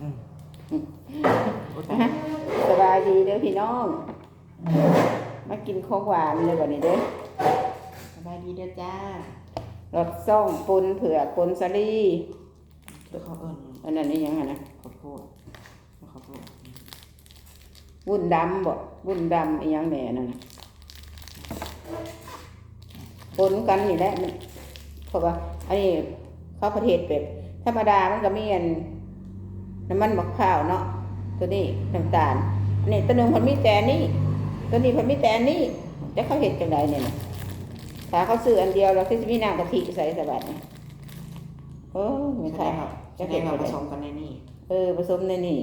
อืมสบายดีเด้อพี่น้อง มากินของหวานเลยวันนี้เด้อสบายดีเด้อจ้ารสซ่องปนเผือกปนสาลีเดี๋ยวเขาเอิญอันนั้นนี่ยังไงนะข้าวโพดข้าวโพดวุ้นดำบ่วุ้นดำอีหยังแหน่นั่นน่ะปนกันนี่แหละมันเพราะว่าอันนี้ข้าวประเทศเป็ดธรรมดามันก็มีอัน น้ำมันมะพร้าวเนาะตัวนี้น้ำตาลอันนี้ตัวหนึงมันมีแต่อันนี่ตัวนี้มันมีแต่อันนี่แต่เขาเห็ดจังไดเนี่ยนะถ้าเขาซื้ออันเดียวเราก็จะมีน้ำกะทิใส่สบัดนี่โอ้ยไม่แสดใช่งว่าจะแสดเห็ดงว่าไปผเลยสมกันในนี่เออผสมในนี่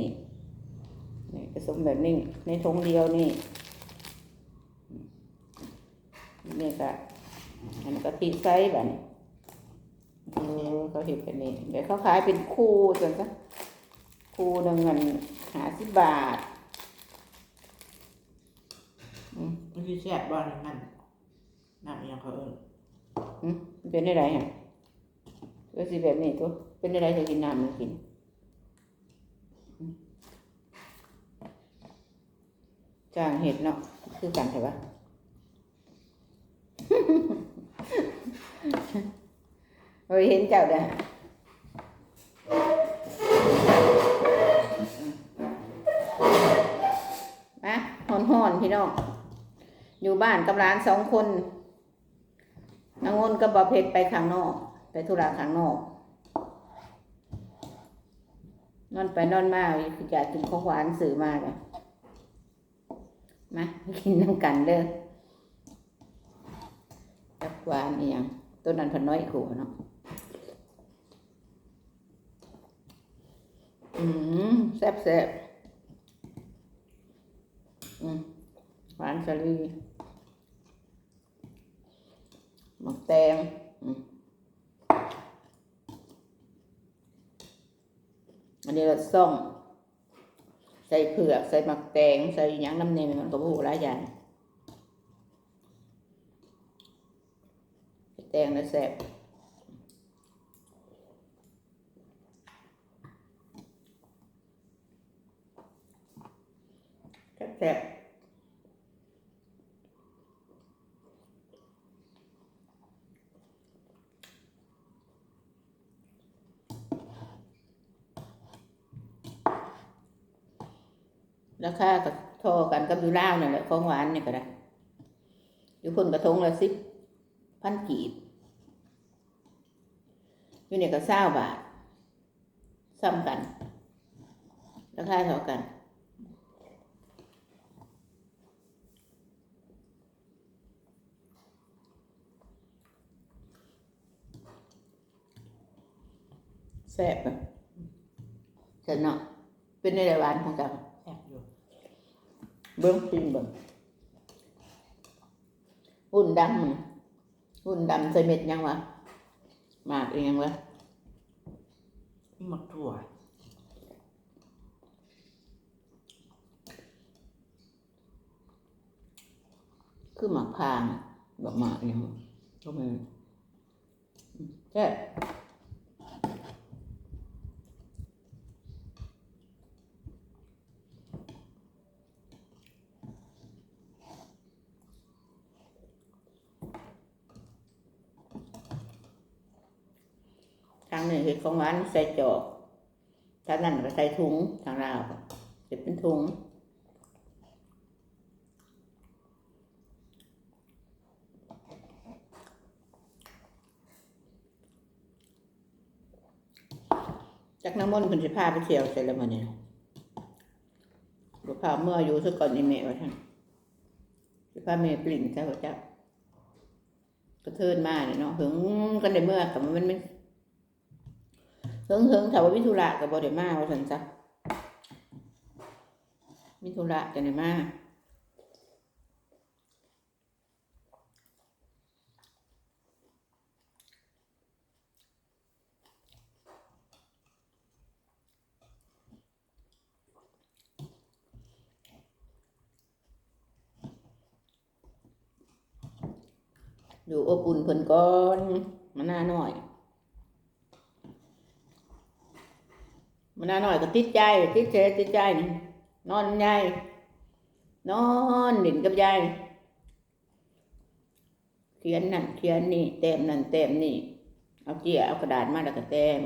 นี่ผสมแบบนี้ในถุงเดียวนี่นี่ก็อันกะทิใส่แบบนี้เออเขาเห็นเป็นนี่เดี๋ยวเขาขายเป็นคู่จนซะ คู่หนึ่งเงินหาสิบบาทมันคือแซ่บบ้านมันน้ำยังเขาเอิญอืมมันเป็นอะไรฮะก็สิแบบนี้ตัวเป็นอะไรจะกินน้ำมันกินอืมจางเห็ดเนาะคือกันใช่ปะเฮ้ยเห็นเจ้าเด้อ พี่น้อง อยู่บ้านกับร้านสองคนนางงนกับบอเพชรไปข้างนอก ไปธุระข้างนอก นอนไปนอนมาคืออยากกินของหวานสื่อมากเลยมากินน้ำกันเด้อจับหวานอีหยังต้นนั้นพันน้อยขู่เนาะอืมแซ่บแซ่บอืม หวานสลีหมักแตงอันนี้เราส่องใส่เผือก ใส่หมักแตง ใส่ยังน้ำเนยมันก็พูหลายอย่างแตงแล้วแซ่บแซ่บ ราคาก็โทอกันกับอยู่ล่าวนี่นแหละของหวานนี่ก็ได้อยู่คนกระทงละสิบพันกีบอยู่เนี่ยก็เศร้าบาทซ้ำกัน ราคาเท่ากันแซ่บเสร็จเนาะเป็นในหวานของกัน เบิ้งกินเบิ้งหุ่นดำมันหุ่นดำใส่เม็ดยังวะหมากอีกยังวะมีหมักถั่วคือหมากพางบอกหมากอีกยังวะก็มีแซ่บ ทางหนึ่งคือของหวานใส่จอกทางนั้นก็ใส่ถุงทางลาวก็จะเป็นถุงจากน้ำมนต์คุณสิพาไปเที่ยวเสร็จแล้วมาเนี่ยบุพาเมื่ออยู่ซะก่อนอีเมะว่าท่านสิพาเมย์ปลิ่นใช่ป่ะจ๊ะก็เทินมาเนี่ยเนาะหึงกันในเมื่อกับมันไม่หึงหึงถาว่าวิธุระกับบอดมาว่าสันจ้ะวิธุระจะไหนมาดูอบอุ่นเพิ่นก่อนมาหน้าหน่อย มันน่าหน่อยก็ติดใจติดใจติดใจนี่นอนยายนอนหลินกับยายเขียนนั่นเขียนนี่เต็มนั่นเต็มนี่ เอาเจียเอากระดาษมาแล้วก็เต็ม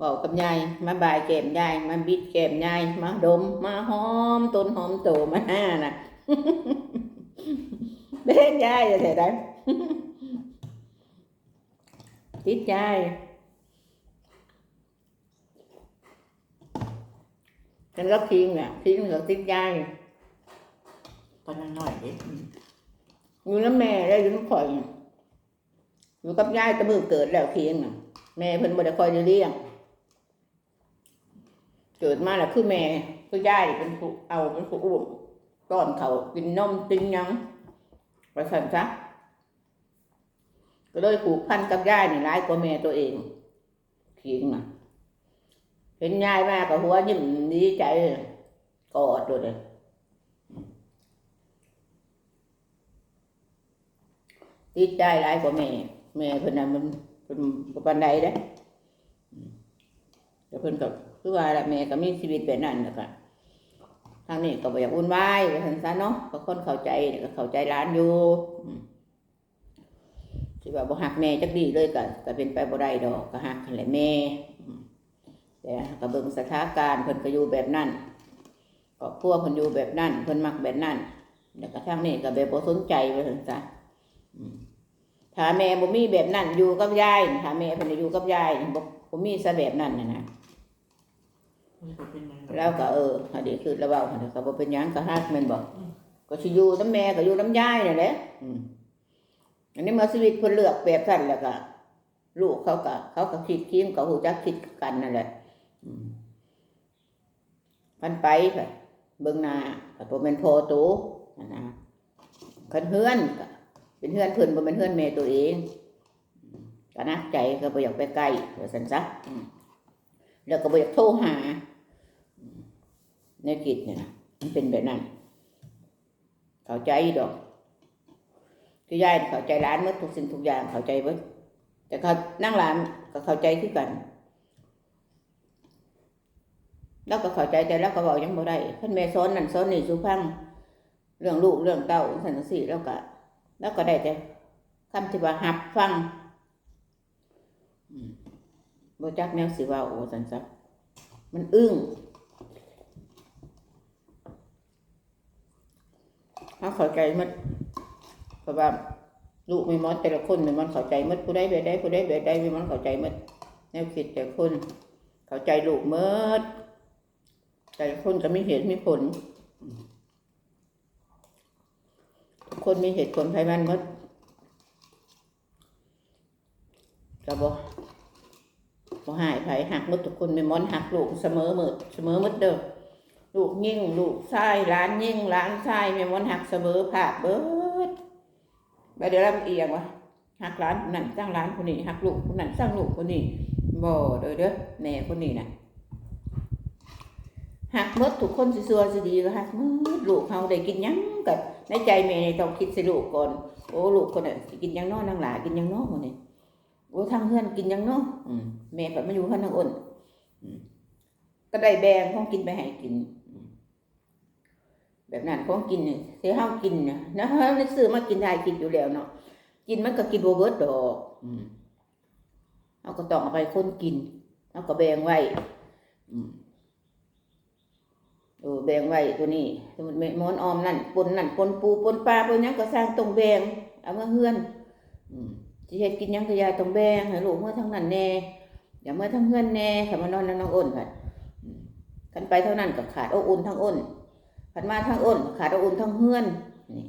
บอกกับยายมาบายแกมยายมาบิดแกมยายมาดม มาหอมต้นหอมโตมาหน้าน่ะเล่นยายจะเสียได้ติดใจ ฉันก็ทิ้งอะทิ้งก็ติดใจตอนน้อยเด็กอยู่น้ำแม่แล้อยู่น้ำข่อยอยู่กับยายตะมือเกิดแล้วทิ้งอะ แม่เพิ่นบ่ได้คอยได้เลี้ยงเกิดมาแล้วคือแม่คือยายเป็นผู้เอาเป็นผู้อุ้มต้อนเขากินนมกินยังไปสั่นซะก็เลยผูกพันกับยายนี่ร้ายกว่าแม่ตัวเองทิ้งอะ เห็นยายมาก็หัวยิ้มดีใจกอดด้วยเลยดีใจหลายกว่าแม่ แม่เพิ่นน่ะมันเป็นบ่ปานใดเด้แต่เพิ่นก็คือว่าละแม่ก็มีชีวิตแบบนั้นแหละค่ะทางนี้ก็บ่อยากวุ่นวายว่าซั่นซะเนาะก็คนเข้าใจก็เข้าใจร้านอยู่สิว่าบ่ฮักแม่จักดีเลยก็ก็เป็นไปบ่ได้ดอกก็ฮักแหละแม่ แต่ก็เบิ่งสถานการณ์เพิ่นก็อยู่แบบนั้นครอบครัวเพิ่นอยู่แบบนั้นเพิ่นมักแบบนั้นแล้วก็ทางนี้ก็แบบบ่สนใจว่าซั่นซะอืมถ้าแม่บ่มีแบบนั้นอยู่กับยายถ้าแม่เพิ่นได้อยู่กับยายบ่บ่มีซะแบบนั้นน่ะนะมันก็เป็นอย่างนั้นแล้วก็เอออันนี้คือระเว้าหั่นน่ะก็บ่เป็นหยังก็ฮักแม่นบ่ก็สิอยู่นำแม่ก็อยู่นำยายนั่นแหละอืมอันนี้เมื่อชีวิตเพิ่นเลือกแบบนั้นแล้วก็ลูกเขาก็เขาก็คิดคิดก็ฮู้จักคิดกันนั่นแหละอืม มันไปไปเบิ่งหน้าก็บ่แม่นพอโตนั่นะคันเฮือนก็เป็นเฮือนเพิ่นบ่แม่นเฮือนแม่ตัวเองก็นักใจก็บ่อยากไปใกล้ว่าซั่นซะแล้วก็บ่อยากโทรหาในกิจเนี่ยนะมันเป็นแบบนั้นเข้าใจดอกคือยายเข้าใจร้านหมดทุกสิ่งทุกอย่างเข้าใจเบิดแต่เขานั่งร้านก็เข้าใจคือกัน แล้วก็เข้าใจแต่แล้วก็บอกยังบ่ได้ท่นแม่สอนนั่นสอนนี่สุพังเรื่องลูกเรื่องเต้าสันสิแล้วก็แล้วก็ได้แต่คำที่ว่าหับฟังบ่จักแนวสิว่าโอ้สันซักมันอึ้งเขาเข้าใจมันเพราะว่าลูกไม่มอนแต่ละคนไม่มอนเข้าใจมัดผู้ใดแบบใดผู้ใดแบบใดไม่มอนเข้าใจมัดแนวคิดแต่ละคน เข้าใจลูกหมด แต่คนก็มีเหตุมีผล คนมีเหตุผลภายมันมดก็บอกบ่หายไผหักมดทุกคนไม่มอนหักลูกเสมอหมดเสมอหมดเด้อลูกยิ่งลูกชายหล้านยิ่งหล้านชายไม่มอนหักเสมอภาเบิดไปเดี๋ยวลำเอียงวะหักหล้านคนนั้นสร้างหล้านคนนี้หักลูกคนนั้นสร้างลูกคนนี้บ่เด้อเด้อแม่คนนี้น่ะ หักหมดทุกคนสิซัวสิดีก็หักหมดลูกเฮาได้กินยังกับในใจแม่ในต้องคิดสิลูกก่อนโอ้ลูกคนน่ะกินยังนอนางหลากินยังนอมื้อนี้โอ้ทางเฮือนกินยังนออืมแม่ก็มาอยู่เฮือนางอ้นก็ได้แบ่งของกินไปให้กิน แบบนั้นของกินเนี่สิเฮากินนะนะฮาได้ซื้อมากินได้กินอยู่แล้วเนาะกินมันก็กินโบเบิร์ดดอกเฮาก็ต้องเอาไปคนกินเฮาก็แบ่งไว้ อืม เออแบ่งไว้ตัวนี้สมมติแม่หมอนออมนั่นปนนั่นปนปูปนปลาปนยังก็สร้างตรงแบ่งเอามาเฮือนอืมสิเฮ็ดกินยังก็ยาตรงแบ่งให้ลูกเมื่อทั้งนั้นแน่อย่าเมื่อทั้งเฮือนแน่ถ้ามานอนน้องอ้นค่ะกันไปเท่านั้นก็ขาดโอบอุ่นทั้งอ้นผันมาทั้งอ้นขาดอบอุ่นทั้งเฮือนนี่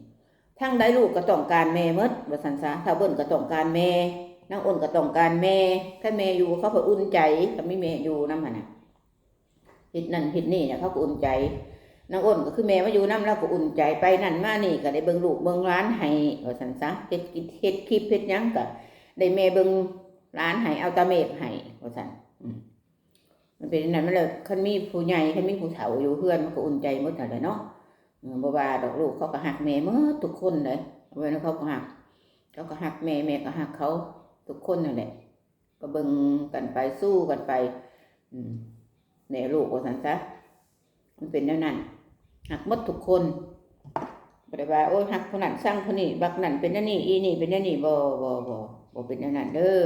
ทั้งได้ลูกก็ต้องการแม่มดว่าซั่นซะถ้าเบิ่นก็ต้องการแม่นางอ้นก็ต้องการแม่ถ้าแม่อยู่เขาก็อุ่นใจถ้าไม่แม่อยู่นำหั่นน่ะ เฮ็ดนั่นเฮ็ดนี่เนี่ยเขาก็อุ่นใจนางอ้นก็คือแม่มาอยู่น้ำแล้วก็อุ่นใจไปนั่นมานี่ก็ได้เบิ่งลูกเบิ่งร้านให้ว่าซั่นซะเฮ็ดกินเฮ็ดคลิปเฮ็ดยังก็ได้แม่เบิ่งร้านให้เอาตาเมฆให้ว่าซั่นมันเป็นนั่นมันเลยคันมีผู้ใหญ่คันมีผู้เฒ่าอยู่เพื่อนมันก็อุ่นใจหมดนั่นแหละเนาะบ่ว่าดอกลูกเขาก็ฮักแม่หมดทุกคนเลยเว้นเขาก็ฮักเขาก็ฮักแม่แม่ก็ฮักเขาทุกคนนั่นแหละก็เบิ่งกันไปสู้กันไป อืม แน่ลูกว่าสันซะมันเป็นแนวนั้นหักมดทุกคนบ่ได้ว่าโอ้หักคนนั้นสร้างคนนี้บักนั้นเป็นแนวนี้อีนี่เป็นแนวนี้บ่บ่บ่บ่เป็นแนวนั้นเด้อ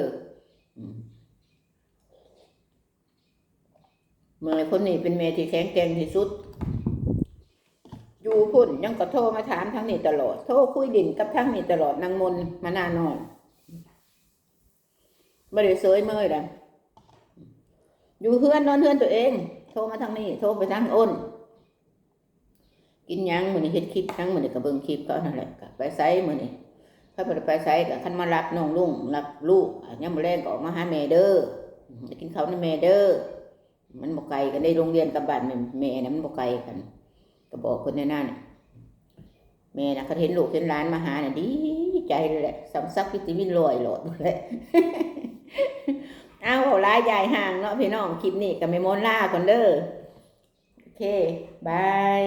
เมื่อคนนี้เป็นเมที่แข็งแกร่งที่สุด อยู่พุ่นยังก็โทรมาถามทั้งนี้ตลอด โทรคุยดินกับทั้งนี้ตลอดนางมนมานานอนไม่ได้เสยเมื่อยเลย อยู่เฮือนนอนเฮือนตัวเอง โทรมาทางนี้ โทรไปทางอ้น กินยังมือนี่เฮ็ดคลิปทั้งมือนี่ก็เบิ่งคลิปเขานั่นแหละก็ไปไซมือนี่ถ้าได้ไปไซก็คันมารับน้องลุงรับลูกอะยามมื้อแรงก็ออกมาหาแม่เด้อไปกินข้าวในแม่เด้อมันบ่ไกลกันได้โรงเรียนกับบ้านแม่แม่น่ะมันบ่ไกลกันก็บอกคนในนั้นน่ะแม่นะเขาเห็นลูกเห็นหลานมาหาเนี่ยดีใจเลยแหละสำซักวิตามินลอยหลอดหมดเลย เอาเอาลายใหญ่ห่างเนาะพี่น้องคลิปนี้กับเมมอนล่าก่อนเด้อโอเคบาย